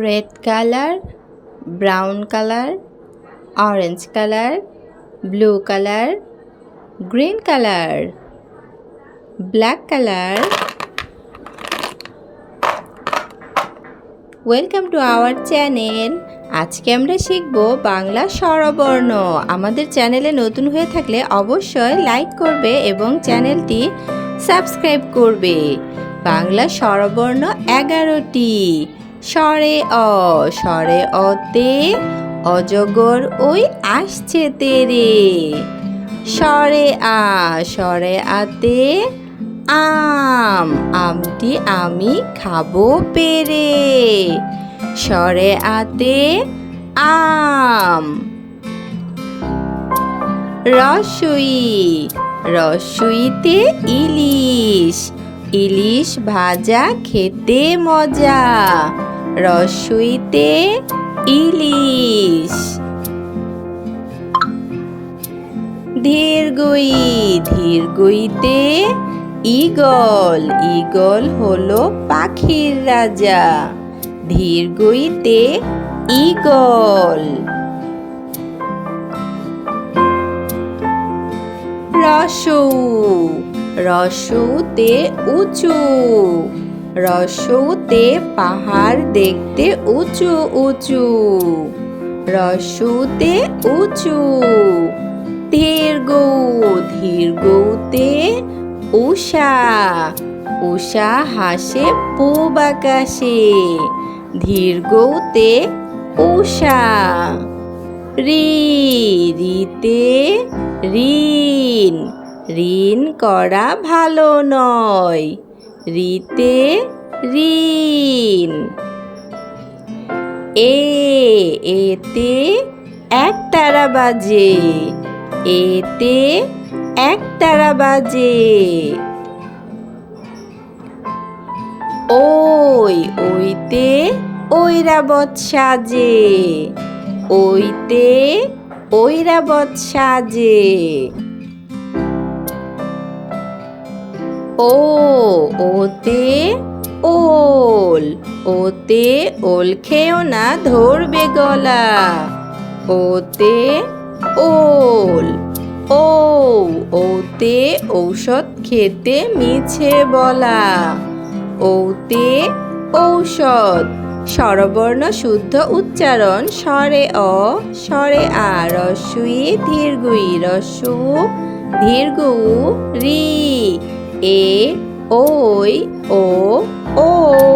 Red colour, brown colour, orange colour, blue colour, green colour, black colour. Welcome to our channel. আজকে আমরা শিখব বাংলা স্বরবর্ণ। আমাদের চ্যানেলে নতুন হয়ে থাকলে অবশ্যই লাইক করবে এবং চ্যানেলটি সাবস্ক্রাইব করবে। বাংলা স্বরবর্ণ এগারোটি। স্বরে অ স্বরে অতে অজগর ওই আসছে তেরে। স্বরে আ স্বরে আতে আম, আমটি আমি খাব পেরে। স্বরে আতে আম। রসুই, রসুইতে ইলিশ ইলিশ ভাজা খেতে মজা। রসুইতে ইলিশ। ধীরগুই ধীরগুইতে ইগল ইগল হলো পাখির রাজা। ধীরগুইতে ইগল রসু রসুতে উঁচু। রসুতে পাহাড় দেখতে উঁচু উঁচু। রসুতে উঁচু। ধীর গৌ, ধীর গৌতে উষা উষা হাসে পূব আকাশে। ধীর গৌতে উষা রি, রিতে ঋণ। ঋণ করা ভালো নয়। রিতে ঋণ। এ, এতে এক তারা বাজে। এতে এক তারা বাজে। ওই, ওইতে ঐরাবত সাজে। ওইতে ঐরাবত সাজে। ও, ওতে ওল ওতে ওল খেও না ধরবে গলা। ওতে ওল, ও, ওতে ঔষধ খেতে মিছে বলা। ওতে ঔষধ, স্বরবর্ণ শুদ্ধ উচ্চারণ স্বরে অ, স্বরে আ রস্যুই ধীরগুই রস্যু ধীরগু, রি। এ ওই ও ও।